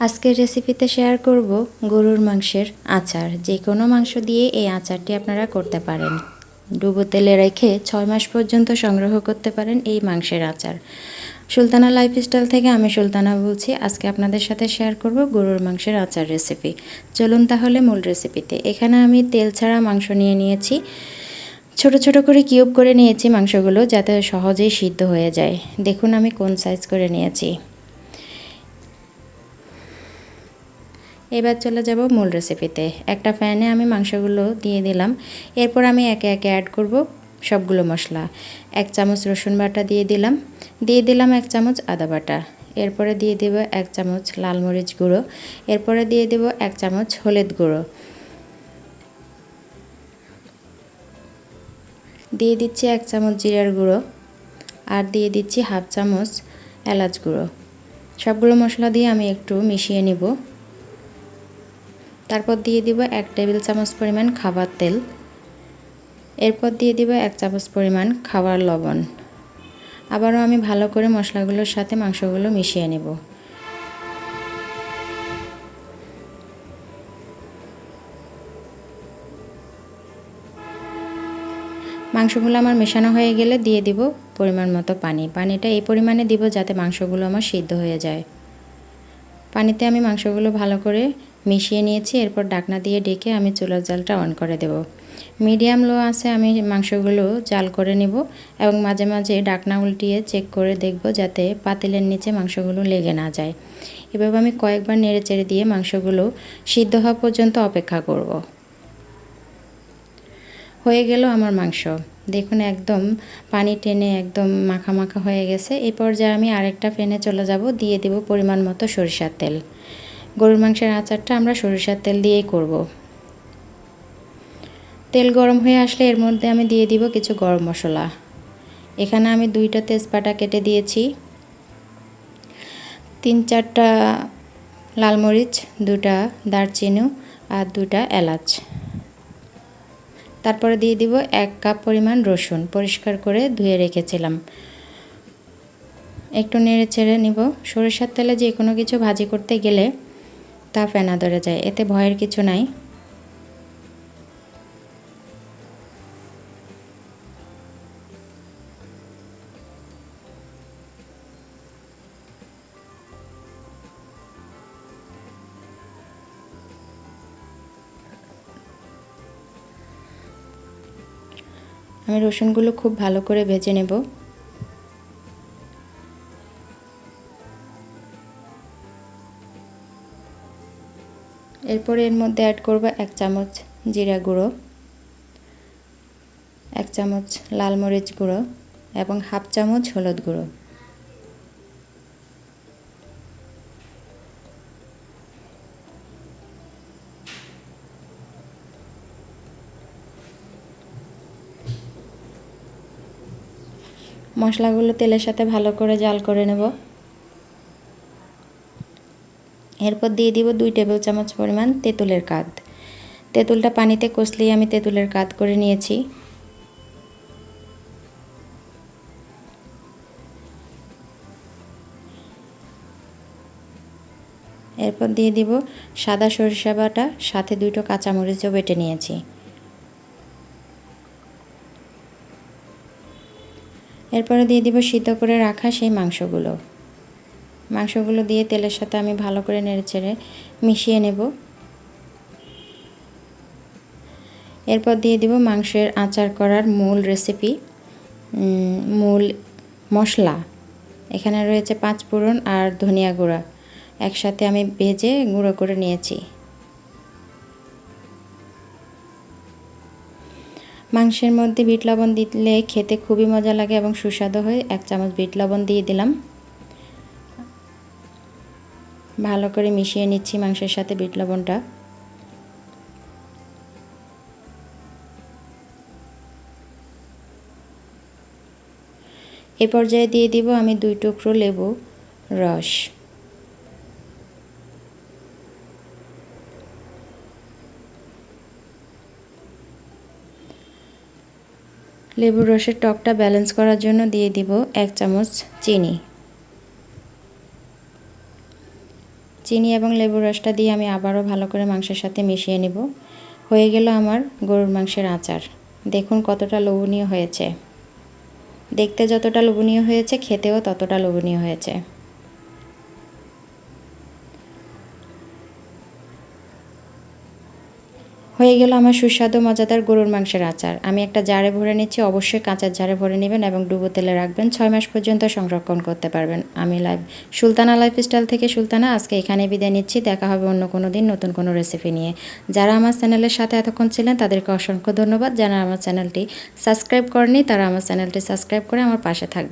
আজকের রেসিপিতে শেয়ার করব গরুর মাংসের আচার। যে কোনো মাংস দিয়ে এই আচারটি আপনারা করতে পারেন। ডুবো তেলে রেখে ছয় মাস পর্যন্ত সংগ্রহ করতে পারেন এই মাংসের আচার। সুলতানা লাইফস্টাইল থেকে আমি সুলতানা বলছি। আজকে আপনাদের সাথে শেয়ার করব গরুর মাংসের আচার রেসিপি চলুন তাহলে মূল রেসিপিতে এখানে আমি তেল ছাড়া মাংস নিয়ে নিয়েছি। ছোট ছোট করে কিউব করে নিয়েছি মাংসগুলো যাতে সহজেই সিদ্ধ হয়ে যায়। দেখুন আমি কোন সাইজ করে নিয়েছি। এবার চলে যাব মূল রেসিপিতে একটা ফ্যানে আমি মাংসগুলো দিয়ে দিলাম। এরপর আমি একে একে অ্যাড করব সবগুলো মশলা। এক চামচ রসুন বাটা দিয়ে দিলাম। দিয়ে দিলাম এক চামচ আদা বাটা। এরপরে দিয়ে দেব এক চামচ লাল মরিচ গুঁড়ো। এরপরে দিয়ে দেব এক চামচ হলুদ গুঁড়ো। দিয়ে দিচ্ছি এক চামচ জিরার গুঁড়ো। আর দিয়ে দিচ্ছি হাফ চামচ এলাচ গুঁড়ো। সবগুলো মশলা দিয়ে আমি একটু মিশিয়ে নিব। তারপর দিয়ে দিব এক টেবিল চামচ পরিমাণ খাবার তেল। এরপর দিয়ে দিব এক চামচ পরিমাণ খাবার লবণ। আবারও আমি ভালো করে মশলাগুলোর সাথে মাংসগুলো মিশিয়ে নেব। মাংসগুলো আমার মেশানো হয়ে গেলে দিয়ে দিব পরিমাণ মতো পানি। পানিটা এই পরিমাণে দিব যাতে মাংসগুলো আমার সিদ্ধ হয়ে যায়। পানিতে আমি মাংসগুলো ভালো করে মিশিয়ে নিয়েছি, এরপর ডাকনা দিয়ে ডেকে আমি চুলার জালটা অন করে দেব। মিডিয়াম লো আছে আমি মাংসগুলো জাল করে নেব এবং মাঝে মাঝে ডাকনা উল্টিয়ে চেক করে দেখব যাতে পাতিলের নিচে মাংসগুলো লেগে না যায়। এভাবে আমি কয়েকবার নেড়ে চেড়ে দিয়ে মাংসগুলো সিদ্ধ হওয়া পর্যন্ত অপেক্ষা করব। হয়ে গেল আমার মাংস। দেখুন একদম পানি টেনে একদম মাখা মাখা হয়ে গেছে। এই পর্যায়ে আমি আরেকটা ফেনে চলে যাব, দিয়ে দেব পরিমাণ মতো সরিষার তেল। গরুর মাংসের আচারটা আমরা সরিষার তেল দিয়েই করব। তেল গরম হয়ে আসলে এর মধ্যে আমি দিয়ে দিব কিছু গরম মশলা। এখানে আমি দুইটা তেজপাতা কেটে দিয়েছি। তিন চারটা লাল মরিচ, দুটা দারচিনি আর দুটা এলাচ। তারপরে দিয়ে দিব এক কাপ পরিমাণ রসুন পরিষ্কার করে ধুয়ে রেখেছিলাম। একটু নেড়ে ছেড়ে নিব। সরিষার তেলে যে কোনো কিছু ভাজি করতে গেলে তা ফেনা ধরে যায়, এতে ভয়ের কিছু নাই। আমি রসুনগুলো খুব ভালো করে ভেজে নেব। এরপরে এর মধ্যে অ্যাড করব এক চামচ জিরা গুঁড়ো, এক চামচ লাল মরিচ গুঁড়ো এবং হাফ চামচ হলুদ গুঁড়ো। মশলাগুলো তেলের সাথে ভালো করে জাল করে নেব। এরপর দিয়ে দিব দুই টেবিল চামচ পরিমাণ তেঁতুলের কাদ। তেঁতুলটা পানিতে কষলেই আমি তেঁতুলের কাদ করে নিয়েছি। এরপর দিয়ে দিব সাদা সরিষা বাটা, সাথে দুটো কাঁচামরিচও বেটে নিয়েছি। এরপরে দিয়ে দিব সিদ্ধ করে রাখা সেই মাংসগুলো। মাংসগুলো দিয়ে তেলের সাথে আমি ভালো করে নেড়ে চেড়ে মিশিয়ে নেব। এরপর দিয়ে দিব মাংসের আচার করার মূল রেসিপি মূল মশলা। এখানে রয়েছে পাঁচ ফোড়ন আর ধনিয়া গুঁড়া। একসাথে আমি ভেজে গুঁড়ো করে নিয়েছি। মাংসের মধ্যে বিট লবণ দিলে খেতে খুবই মজা লাগে এবং সুস্বাদু হয়। এক চামচ বিট লবণ দিয়ে দিলাম। ভালো করে মিশিয়ে নিচ্ছি মাংসের সাথে বিট লবণটা। এ পর্যায়ে দিয়ে দিব আমি দুই টুকরো লেবু রস। লেবুর রসের টকটা ব্যালেন্স করার জন্য দিয়ে দিব এক চামচ চিনি। চিনি এবং লেবুর রসটা দিয়ে আমি আবারও ভালো করে মাংসের সাথে মিশিয়ে নেব। হয়ে গেল আমার গরুর মাংসের আচার। দেখুন কতটা লোভনীয় হয়েছে। দেখতে যতটা লোভনীয় হয়েছে, খেতেও ততটা লোভনীয় হয়েছে। হয়ে গেল আমার সুস্বাদু, মজাদার গরুর মাংসের আচার। আমি একটা জারে ভরে নিচ্ছি, অবশ্যই কাঁচার জারে ভরে নেবেন এবং ডুবো তেলে রাখবেন। ছয় মাস পর্যন্ত সংরক্ষণ করতে পারবেন। আমি লাইভ সুলতানা লাইফস্টাইল থেকে সুলতানা, আজকে এখানে বিদায় নিচ্ছি। দেখা হবে অন্য কোনো দিন নতুন কোনো রেসিপি নিয়ে। যারা আমার চ্যানেলের সাথে এতক্ষণ ছিলেন, তাদেরকে অসংখ্য ধন্যবাদ। যারা আমার চ্যানেলটি সাবস্ক্রাইব করেনি তারা আমার চ্যানেলটি সাবস্ক্রাইব করে আমার পাশে থাকবে